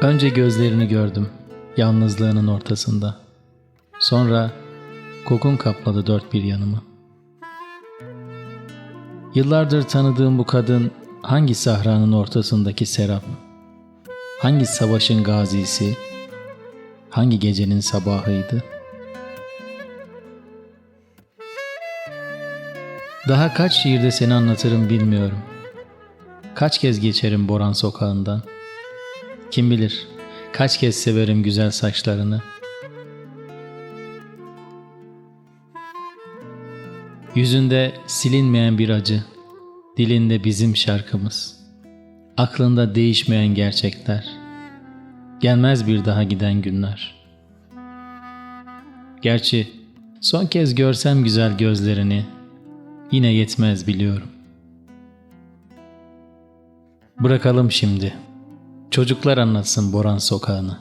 Önce gözlerini gördüm, yalnızlığının ortasında. Sonra kokun kapladı dört bir yanımı. Yıllardır tanıdığım bu kadın hangi sahranın ortasındaki serap? Hangi savaşın gazisi? Hangi gecenin sabahıydı? Daha kaç şiirde seni anlatırım bilmiyorum. Kaç kez geçerim Boran sokağından. Kim bilir kaç kez severim güzel saçlarını. Yüzünde silinmeyen bir acı, dilinde bizim şarkımız. Aklında değişmeyen gerçekler. Gelmez bir daha giden günler. Gerçi son kez görsem güzel gözlerini yine yetmez biliyorum. Bırakalım şimdi. Çocuklar anlatsın Boran sokağını.